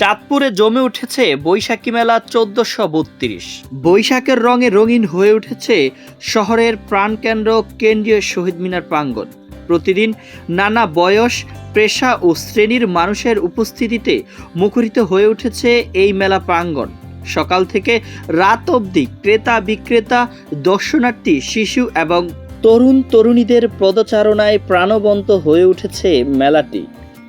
চাঁদপুরে জমে উঠেছে বৈশাখী মেলা চোদ্দশো বত্রিশ। বৈশাখের রঙে রঙিন হয়ে উঠেছে শহরের প্রাণকেন্দ্র কেন্দ্রীয় শহীদ মিনার প্রাঙ্গণ। প্রতিদিন নানা বয়স, পেশা ও শ্রেণির মানুষের উপস্থিতিতে মুখরিত হয়ে উঠেছে এই মেলা প্রাঙ্গণ। সকাল থেকে রাত অবধি ক্রেতা, বিক্রেতা, দর্শনার্থী, শিশু এবং তরুণ তরুণীদের পদচারণায় প্রাণবন্ত হয়ে উঠেছে মেলাটি।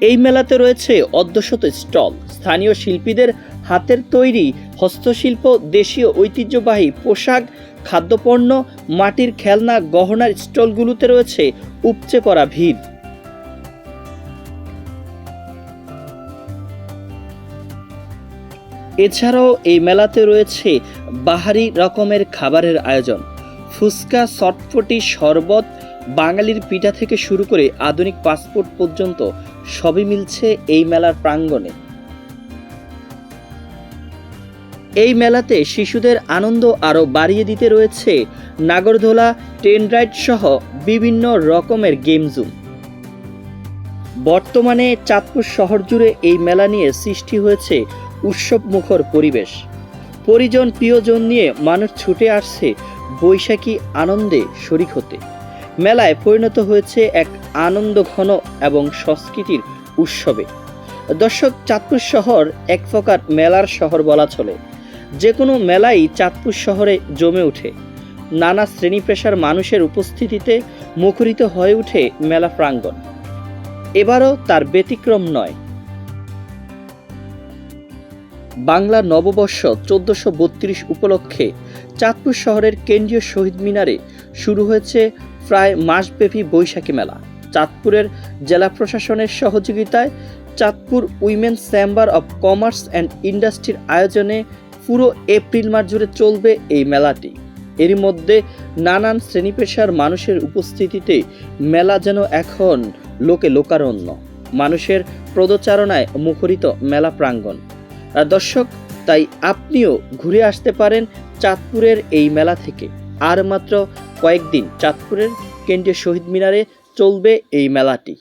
এই মেলাতে রয়েছে অর্ধশত স্টল স্থানীয় শিল্পীদের হাতের তৈরি হস্তশিল্প, দেশীয় ঐতিহ্যবাহী পোশাক, খাদ্যপণ্য, মাটির খেলনা, গহনার স্টলগুলোতে রয়েছে উপচে পড়া ভিড়। এছাড়াও এই মেলাতে রয়েছে বাহারি রকমের খাবারের আয়োজন। ফুচকা চটপটি শরবত, বাঙালির পিঠা থেকে শুরু করে আধুনিক পাসপোর্ট পর্যন্ত সবই মিলছে এই মেলার প্রাঙ্গণে। এই মেলাতে শিশুদের আনন্দ আরও বাড়িয়ে দিতে রয়েছে নাগরদোলা ট্রেন রাইড সহ বিভিন্ন রকমের গেম জুম। বর্তমানে চাঁদপুর শহর জুড়ে এই মেলা নিয়ে সৃষ্টি হয়েছে উৎসব মুখর পরিবেশ। পরিজন, প্রিয়জন নিয়ে মানুষ ছুটে আসছে বৈশাখী আনন্দে শরিক হতে। মেলায় পরিণত হয়েছে এক আনন্দ ঘন এবং সংস্কৃতির উৎসবে। দর্শক, চাঁদপুর শহর এক প্রকার মেলার শহর বলা চলে। যে কোনো মেলাই চাঁদপুর শহরে জমে ওঠে। নানা শ্রেণি পেশার মানুষের উপস্থিতিতে মুখরিত হয়ে ওঠে মেলা প্রাঙ্গণ। এবারও তার ব্যতিক্রম নয়। বাংলা নববর্ষ চোদ্দশো বত্রিশ উপলক্ষে চাঁদপুর শহরের কেন্দ্রীয় শহীদ মিনারে শুরু হয়েছে প্রায় মাসব্যাপী বৈশাখী মেলা। চাঁদপুরের জেলা প্রশাসনের সহযোগিতায় Chandpur women's chamber of commerce and ইন্ডাস্ট্রির আয়োজনে পুরো এপ্রিল মাস জুড়ে চলবে এই মেলাটি। এরই মধ্যে নানান শ্রেণি পেশার মানুষের উপস্থিতিতে মেলা যেন এখন লোকে লোকারণ্য। মানুষের প্রদচারণায় মুখরিত মেলা প্রাঙ্গণ। আর দর্শক, তাই আপনিও ঘুরে আসতে পারেন চাঁদপুরের এই মেলা থেকে। আর মাত্র কয়েকদিন চাঁদপুরের কেন্দ্রীয় শহীদ মিনারে চলবে এই মেলাটি।